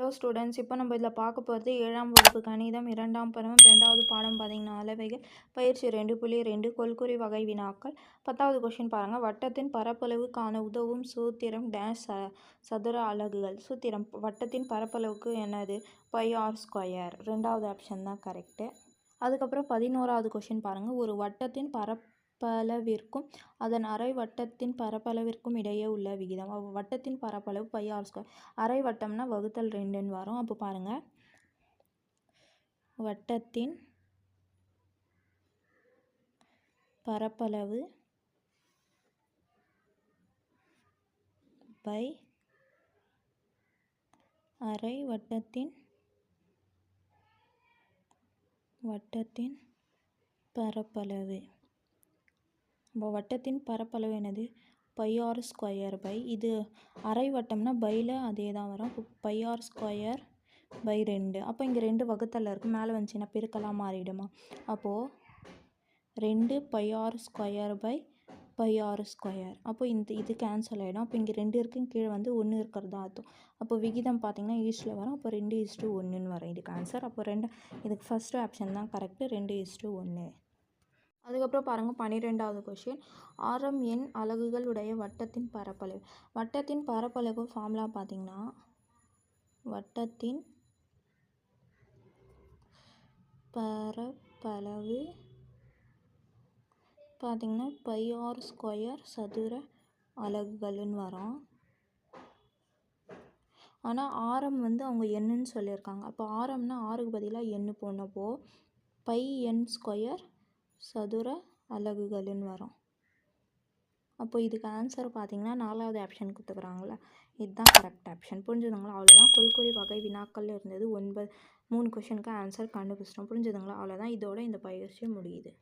Hello students இப்போ நம்ம இதில் பார்க்க போகிறது ஏழாம் வகுப்பு கணிதம் இரண்டாம் பருவம் ரெண்டாவது பாடம் பார்த்தீங்கன்னா அளவைகள் பயிற்சி ரெண்டு புள்ளி ரெண்டு கொல்குறி வகை வினாக்கள். பத்தாவது கொஷின் பாருங்கள் வட்டத்தின் பரப்பளவு காண உதவும் சூத்திரம் டேஷ் ச சதுர அலகுகள். சூத்திரம் வட்டத்தின் பரப்பளவுக்கு என்னது? பை ஆர் ஸ்கொயர் ரெண்டாவது ஆப்ஷன் தான் கரெக்டு அதுக்கப்புறம் பதினோராவது கொஷின் பாருங்கள் ஒரு வட்டத்தின் பரப் பரப்பளவிற்கும் அதன் அரை வட்டத்தின் பரப்பளவிற்கும் இடையே உள்ள விகிதம். வட்டத்தின் பரப்பளவு பை ஆர் ஸ்கொயர் அரை வட்டம்னா வகுத்தல் ரெண்டுன்னு வரும். அப்போ பாருங்கள் வட்டத்தின் பரப்பளவு பை அரை வட்டத்தின் வட்டத்தின் பரப்பளவு. இப்போ வட்டத்தின் பரப்பளவு என்னது? பை ஆர் ஸ்கொயர் பை இது அரை வட்டம்னா பையில் அதே தான் வரும். பை ஆர் ஸ்கொயர் பை ரெண்டு. அப்போ இங்கே ரெண்டு வகுத்தலில் இருக்குது மேலே வந்துச்சுன்னா பெருக்கலாக மாறிடுமா? அப்போது ரெண்டு pi r square pi pi r square அப்போ இந்த இது கேன்சல் ஆகிடும் அப்போ இங்கே ரெண்டு இருக்கும் கீழே வந்து ஒன்று இருக்கிறதா அர்த்தம். அப்போ விகிதம் பார்த்திங்கன்னா ஈஸ்டில் வரும். அப்போ ரெண்டு ஈஸ்ட்டு ஒன்றுன்னு வரும். இதுக்கு ஆன்சர் அப்போ ரெண்டு இதுக்கு ஃபஸ்ட்டு ஆப்ஷன் தான் கரெக்டு ரெண்டு ஈஸ்ட்டு ஒன்று அதுக்கப்புறம் பாருங்கள் பன்னிரெண்டாவது கொஷின் ஆரம் எண் அலகுகள் உடைய வட்டத்தின் பரப்பளவு. வட்டத்தின் பரப்பளவு ஃபார்முலா பார்த்திங்கன்னா வட்டத்தின் பரப்பளவு பார்த்திங்கன்னா பை ஆர் ஸ்கொயர் சதுர அலகுகள்னு வரும். ஆனால் ஆரம் வந்து அவங்க என்னன்னு சொல்லியிருக்காங்க. அப்போ ஆரம்னா ஆறுக்கு பதிலாக எண்ணு போனப்போ பை என் ஸ்கொயர் சதுர அலகுகளின் வரும். அப்போ இதுக்கு ஆன்சர் பார்த்தீங்கன்னா நாலாவது ஆப்ஷன் கொடுத்துக்குறாங்களே இதுதான் கரெக்ட் ஆப்ஷன் புரிஞ்சுதுங்களா? அவ்வளோதான் கொல்குறி வகை வினாக்கள் இருந்தது ஒன்பது மூணு கொஷனுக்கு ஆன்சர் கண்டுபிடிச்சிட்டோம். புரிஞ்சுதுங்களா? அவ்வளோதான் இதோட இந்த பயிற்சி முடியுது.